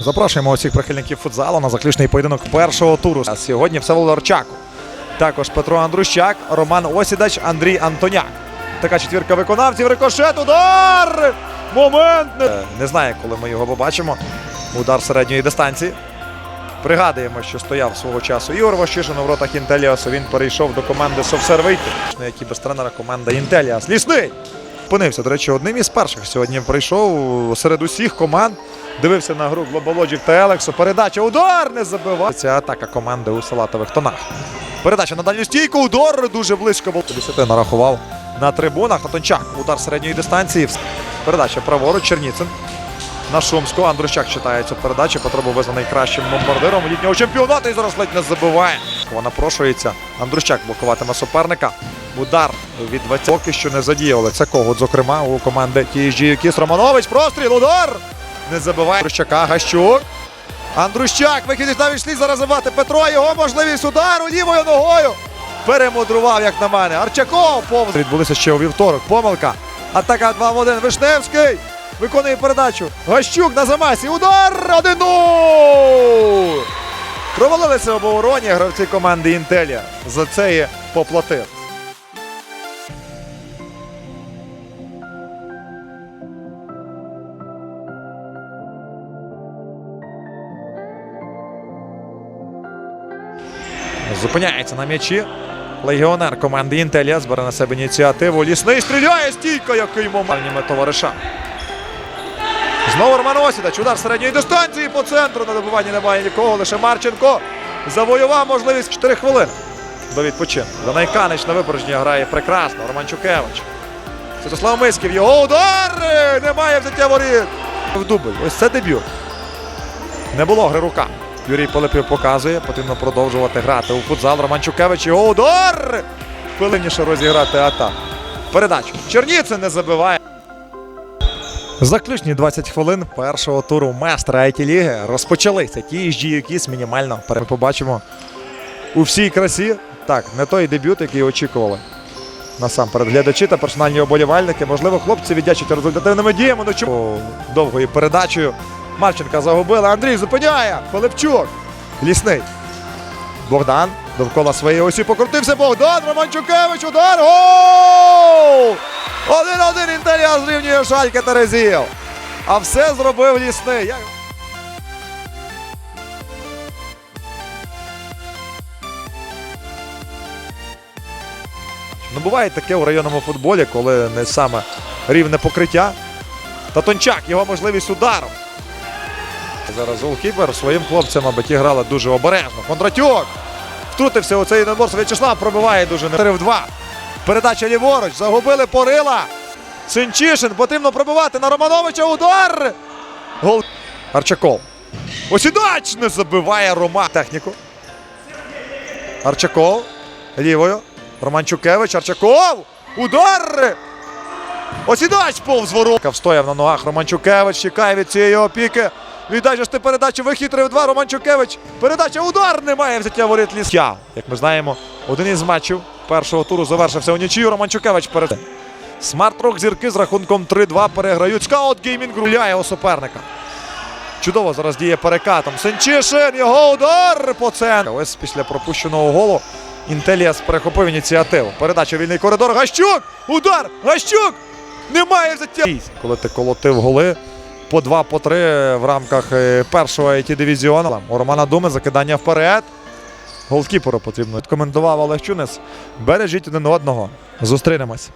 Запрошуємо усіх прихильників футзалу на заключний поєдинок першого туру. А Сьогодні Всеволод Орчак. Також Петро Андрущак, Роман Осідач, Андрій Антоняк. Така четвірка виконавців. Рикошет, удар! Момент! Не, не знаю, коли ми його побачимо. Удар середньої дистанції. Пригадуємо, що стояв свого часу Ігор Ващишин у воротах Інтеліасу. Він перейшов до команди Совсервийти, які без тренера команда Інтеліас. Лісний! Опинився, до речі, одним із перших сьогодні прийшов серед усіх команд. Дивився на гру Глобалоджік та Елексу. Передача удар не забивав. Ця атака команди у салатових тонах. Передача на дальню стійку. Удар дуже близько був. 10 нарахував на трибунах. Татончак. Удар середньої дистанції. Передача праворуч. Черніцин. На Шумську. Андрущак читає цю передачу. Петро визнаний кращим бомбардиром літнього чемпіонату і зараз ледь не забиває. Вона прошується. Андрущак блокуватиме суперника. Удар від 20 поки що не задіяли. Це когут, зокрема, у команди TSG Кіс Романович. Простріл, удар! Не забиває Андрущака. Гащук. Андрущак. Вихід навіть слід зараз. Петро. Його можливість удару лівою ногою. Перемудрував, як на мене. Арчаков повз. Відбулися ще у вівторок. Помилка. Атака 2 в 1. Вишневський. Виконує передачу. Гащук на замасі. Удар! 1-0! Провалилися в обороні гравці команди Інтелія. За це і поплатив. Зупиняється на м'ячі. Легіонер команди Інтелія збере на себе ініціативу. Лісний стріляє стійко, який момент товариша. Знову Роман Осідач. Удар середньої дистанції по центру. На добиванні немає нікого. Лише Марченко завоював можливість 4 хвилини до відпочинку. Данайканич на випередження грає прекрасно. Роман Чукевич. Святослав Мисків. Його удар! Немає взяття воріт. В дубль. Ось це дебют. Не було гри рука. Юрій Полипів показує, потрібно продовжувати грати у футзал. Роман Чукевич. Його удар! Хвилиніше розіграти атаку. Передачу. Черніцин не забиває. Заключні 20 хвилин першого туру майстра it ліги розпочалися. Ті ж якісь мінімально Ми побачимо у всій красі. Так, не той дебют, який очікували. Насамперед, глядачі та персональні оболівальники. Можливо, хлопці віддячать результативними діями. Ну чому довгою передачею. Марченка загубила. Андрій зупиняє. Пилипчук. Лісний. Богдан довкола своєї осі покрутився. Богдан Романчукевич. Удар. Гол! Один-один Інтерія зрівнює Шальке Терезів. А все зробив лісний. Ну, буває таке у районному футболі, коли не саме рівне покриття. Татончак, його можливість удару. Зараз голкіпер своїм хлопцям, аби ті грали дуже обережно. Кондратюк втрутився у цей набор. В'ячеслав пробиває дуже 4 в 2. Передача ліворуч. Загубили Порила. Синчишин. Потрібно пробивати на Романовича. Удар. Гол. Арчаков. Осідач не забиває Рома. Техніку. Арчаков. Лівою. Романчукевич. Арчаков. Удар. Осідач повз ворот. Встояв на ногах Романчукевич. Чекає від цієї опіки. Віддача ж ти передачу вихід 3-2. Романчукевич. Передача удар. Немає взяття воріт ліс. Я, як ми знаємо, один із матчів першого туру завершився у нічию. Романчукевич перед. Смарт-рок зірки з рахунком 3-2 переграють. Скаут геймінг гуляє у суперника. Чудово зараз діє перекатом. Сенчишин, його удар по центру. Ось після пропущеного голу Інтеліас перехопив ініціативу. Передача вільний коридор. Гащук! Удар! Гащук! Немає взяття. Коли ти колотив голи по два, по три в рамках е, першого it дивізіону. У Романа Думи закидання вперед. Голкіперу потрібно. Коментував Олег Чунес. Бережіть один одного. Зустрінемось.